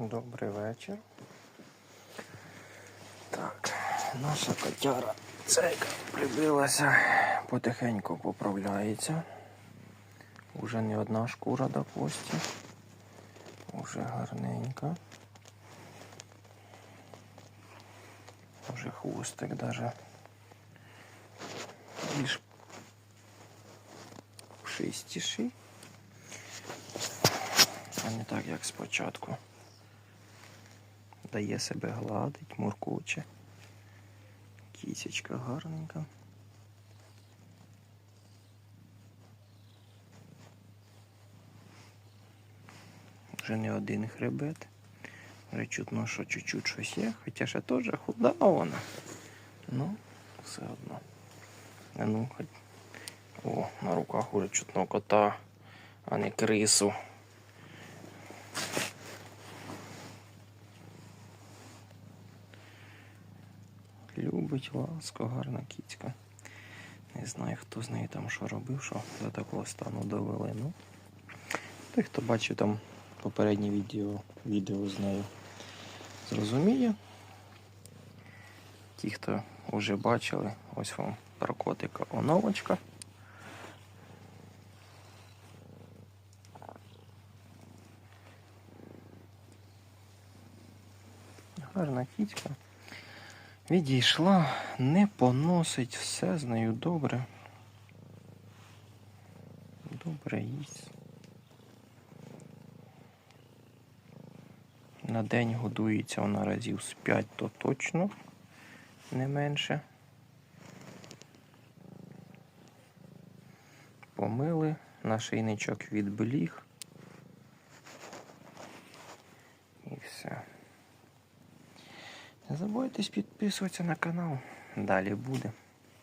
Добрий вечір. Так, наша котяра цейка прибилася, потихеньку поправляється. Уже не одна шкура до кості. Уже гарненька. Уже хвостик даже більш пушистіший. А не так, як спочатку. Дає себе гладить, муркоче. Кісечка гарненька. Вже не один хребет. Вже чутно, що чуть-чуть щось є, хоча ще теж худа вона. Ну, все одно. Ну, хоч. О, на руках уже чутно кота, а не крису. Любить ласку, гарна кіцька. Не знаю, хто з нею там що робив, що до такого стану довели. Ну, той, хто бачив там попереднє відео, відео з нею, зрозуміє. Ті, хто вже бачили, ось вам про котика оновочка. Гарна кіцька. Відійшла, не поносить, все з нею добре. Добре їсть. На день годується вона разів з 5, то точно не менше. Помили, нашийничок відбліг. І все. Не забудьте підписуватися на канал. Далі буде.